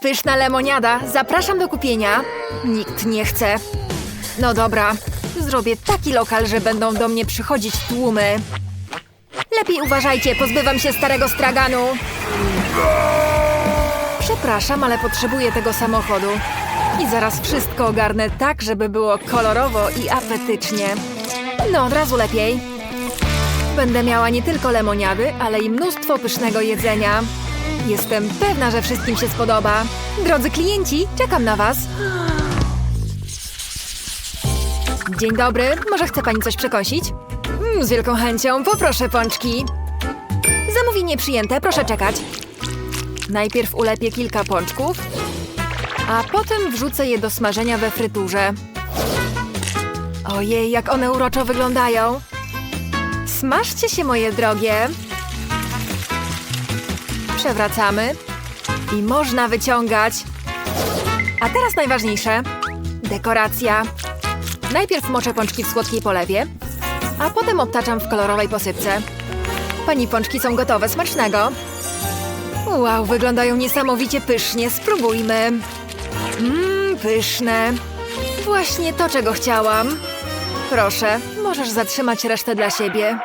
Pyszna lemoniada. Zapraszam do kupienia. Nikt nie chce. No dobra. Zrobię taki lokal, że będą do mnie przychodzić tłumy. Lepiej uważajcie, pozbywam się starego straganu. Przepraszam, ale potrzebuję tego samochodu. I zaraz wszystko ogarnę tak, żeby było kolorowo i apetycznie. No, od razu lepiej. Będę miała nie tylko lemoniady, ale i mnóstwo pysznego jedzenia. Jestem pewna, że wszystkim się spodoba. Drodzy klienci, czekam na was. Dzień dobry, może chce pani coś przekąsić? Mm, z wielką chęcią, poproszę pączki. Zamówienie przyjęte, proszę czekać. Najpierw ulepię kilka pączków, a potem wrzucę je do smażenia we fryturze. Ojej, jak one uroczo wyglądają. Smażcie się, moje drogie. Przewracamy i można wyciągać. A teraz najważniejsze. Dekoracja. Najpierw moczę pączki w słodkiej polewie, a potem obtaczam w kolorowej posypce. Pani pączki są gotowe, smacznego. Wow, wyglądają niesamowicie pysznie. Spróbujmy. Mmm, pyszne. Właśnie to, czego chciałam. Proszę, możesz zatrzymać resztę dla siebie.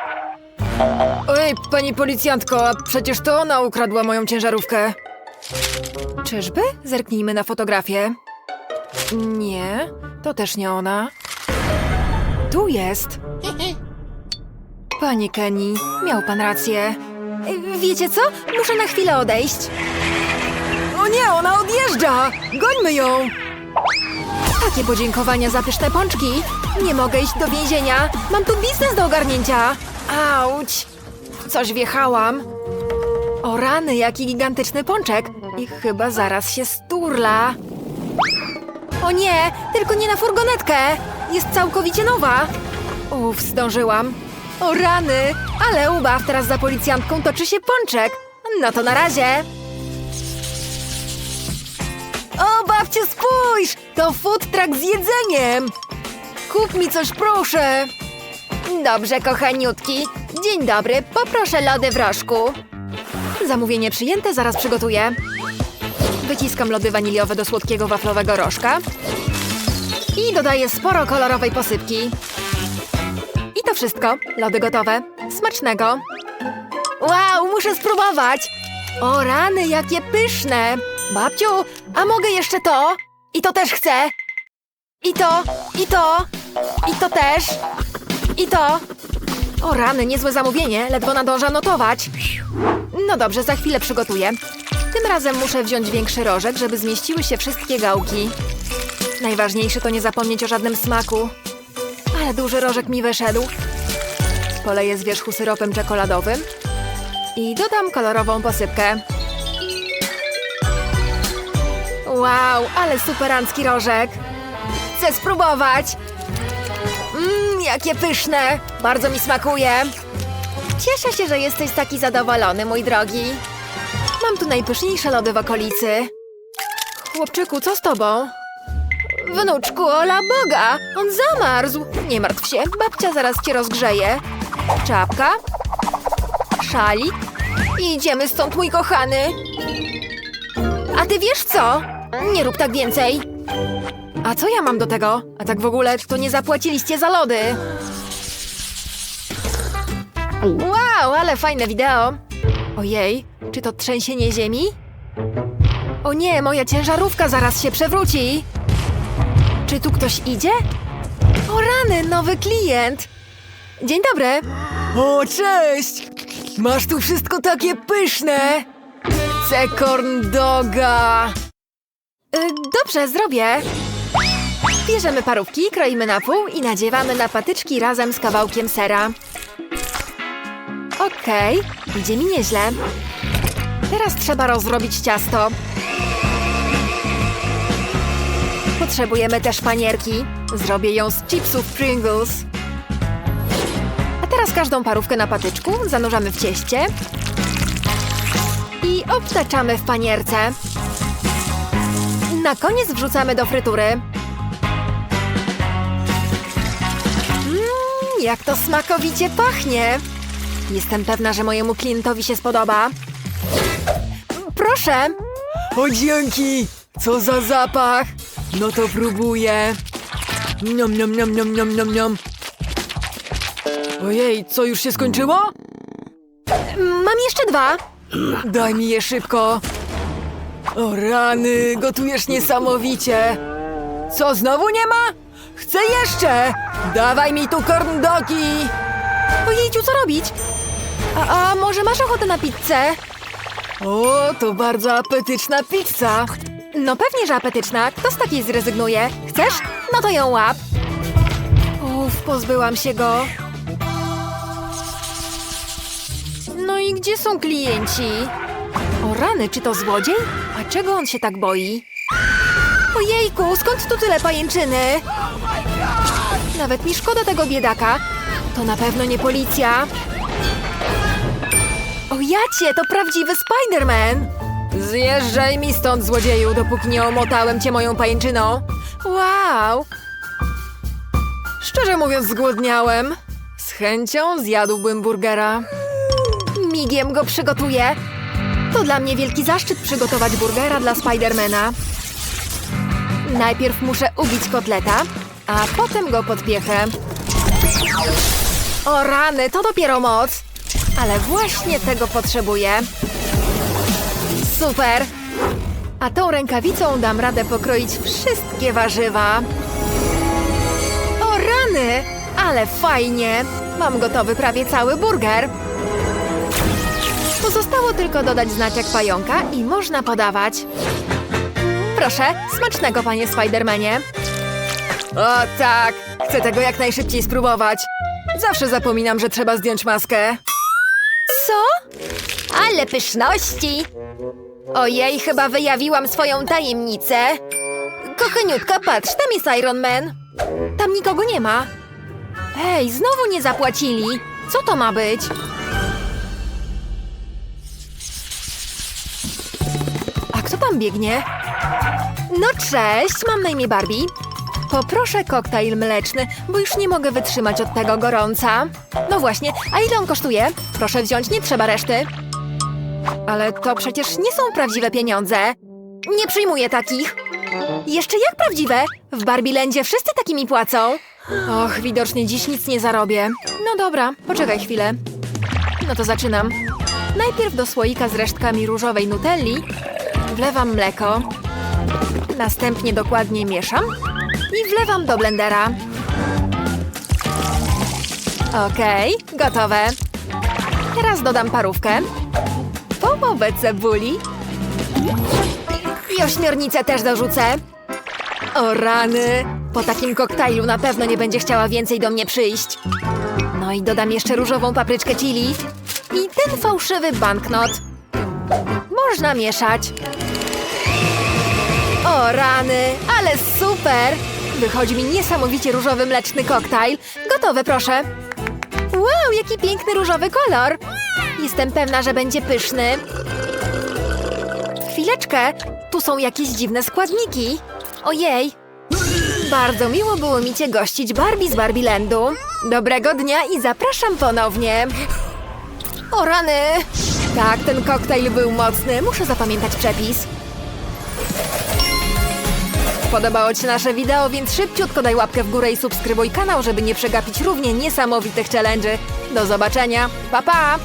Oj, pani policjantko, a przecież to ona ukradła moją ciężarówkę. Czyżby? Zerknijmy na fotografię. Nie, to też nie ona. Tu jest. Panie Kenny, miał pan rację. Wiecie co? Muszę na chwilę odejść. O nie, ona odjeżdża! Gońmy ją! Takie podziękowania za pyszne pączki. Nie mogę iść do więzienia. Mam tu biznes do ogarnięcia. Auć! Coś wjechałam. O rany, jaki gigantyczny pączek. I chyba zaraz się sturla. O nie, tylko nie na furgonetkę. Jest całkowicie nowa. Uff, zdążyłam. O rany, ale ubaw, teraz za policjantką toczy się pączek. No to na razie. O, babciu, spójrz! To food truck z jedzeniem! Kup mi coś, proszę! Dobrze, kochaniutki. Dzień dobry, poproszę lody w rożku. Zamówienie przyjęte, zaraz przygotuję. Wyciskam lody waniliowe do słodkiego waflowego rożka. I dodaję sporo kolorowej posypki. I to wszystko. Lody gotowe. Smacznego. Wow, muszę spróbować. O rany, jakie pyszne. Babciu, a mogę jeszcze to? I to też chcę. I to, i to, i to też. I to. O rany, niezłe zamówienie, ledwo nadąża notować. No dobrze, za chwilę przygotuję. Tym razem muszę wziąć większy rożek, żeby zmieściły się wszystkie gałki. Najważniejsze to nie zapomnieć o żadnym smaku. Ale duży rożek mi wyszedł. Poleję z wierzchu syropem czekoladowym i dodam kolorową posypkę. Wow, ale superancki rożek. Chcę spróbować. Jakie pyszne. Bardzo mi smakuje. Cieszę się, że jesteś taki zadowolony, mój drogi. Mam tu najpyszniejsze lody w okolicy. Chłopczyku, co z tobą? Wnuczku, ola Boga! On zamarzł! Nie martw się, babcia zaraz cię rozgrzeje. Czapka, szalik idziemy stąd, mój kochany. A ty wiesz co? Nie rób tak więcej. A co ja mam do tego? A tak w ogóle to nie zapłaciliście za lody. Wow, ale fajne wideo. Ojej, czy to trzęsienie ziemi? O nie, moja ciężarówka zaraz się przewróci. Czy tu ktoś idzie? O rany, nowy klient. Dzień dobry. O, cześć! Masz tu wszystko takie pyszne. Chcę corn doga. Y, dobrze, zrobię. Bierzemy parówki, kroimy na pół i nadziewamy na patyczki razem z kawałkiem sera. Okej, idzie mi nieźle. Teraz trzeba rozrobić ciasto. Potrzebujemy też panierki. Zrobię ją z chipsów Pringles. A teraz każdą parówkę na patyczku zanurzamy w cieście i obtaczamy w panierce. Na koniec wrzucamy do frytury. Jak to smakowicie pachnie! Jestem pewna, że mojemu klientowi się spodoba. Proszę! O dzięki! Co za zapach! No to próbuję. Niam, niam, niam, niam, niam, niam, niam. Ojej, co już się skończyło? Mam jeszcze dwa. Daj mi je szybko. O rany, gotujesz niesamowicie. Co, znowu nie ma? Chcę jeszcze! Dawaj mi tu corn dogi! Ojejciu, co robić? A, a może masz ochotę na pizzę? O, to bardzo apetyczna pizza. No pewnie, że apetyczna. Kto z takiej zrezygnuje? Chcesz? No to ją łap. Uff, pozbyłam się go. No i gdzie są klienci? O rany, czy to złodziej? A czego on się tak boi? Ojejku, skąd tu tyle pajęczyny? Nawet mi szkoda tego biedaka. To na pewno nie policja. O jacie, to prawdziwy Spider-Man! Zjeżdżaj mi stąd, złodzieju, dopóki nie omotałem cię moją pajęczyną. Wow! Szczerze mówiąc, zgłodniałem. Z chęcią zjadłbym burgera. Migiem go przygotuję. To dla mnie wielki zaszczyt przygotować burgera dla Spidermana. Najpierw muszę ubić kotleta, a potem go podpiechę. O rany, to dopiero moc! Ale właśnie tego potrzebuję. Super! A tą rękawicą dam radę pokroić wszystkie warzywa. O rany! Ale fajnie! Mam gotowy prawie cały burger. Pozostało tylko dodać znaczek pająka i można podawać. Proszę, smacznego, panie Spidermanie. O tak, chcę tego jak najszybciej spróbować. Zawsze zapominam, że trzeba zdjąć maskę. Co? Ale pyszności! Ojej, chyba wyjawiłam swoją tajemnicę. Kochaniutka, patrz, tam jest Iron Man. Tam nikogo nie ma. Hej, znowu nie zapłacili. Co to ma być? A kto tam biegnie? No cześć, mam na imię Barbie. Poproszę koktajl mleczny, bo już nie mogę wytrzymać od tego gorąca. No właśnie, a ile on kosztuje? Proszę wziąć, nie trzeba reszty. Ale to przecież nie są prawdziwe pieniądze. Nie przyjmuję takich. Jeszcze jak prawdziwe? W Barbielandzie wszyscy takimi płacą. Och, widocznie dziś nic nie zarobię. No dobra, poczekaj chwilę. No to zaczynam. Najpierw do słoika z resztkami różowej nutelli wlewam mleko. Następnie dokładnie mieszam i wlewam do blendera. Okej, gotowe. Teraz dodam parówkę, połowę cebuli i ośmiornicę też dorzucę. O rany! Po takim koktajlu na pewno nie będzie chciała więcej do mnie przyjść. No i dodam jeszcze różową papryczkę chili i ten fałszywy banknot. Można mieszać. O rany, ale super! Wychodzi mi niesamowicie różowy mleczny koktajl. Gotowe, proszę. Wow, jaki piękny różowy kolor. Jestem pewna, że będzie pyszny. Chwileczkę, tu są jakieś dziwne składniki. Ojej. Bardzo miło było mi Cię gościć, Barbie z Barbielandu. Dobrego dnia i zapraszam ponownie. O rany! Tak, ten koktajl był mocny. Muszę zapamiętać przepis. Podobało Ci się nasze wideo, więc szybciutko daj łapkę w górę i subskrybuj kanał, żeby nie przegapić równie niesamowitych challenge'y. Do zobaczenia. Pa, pa!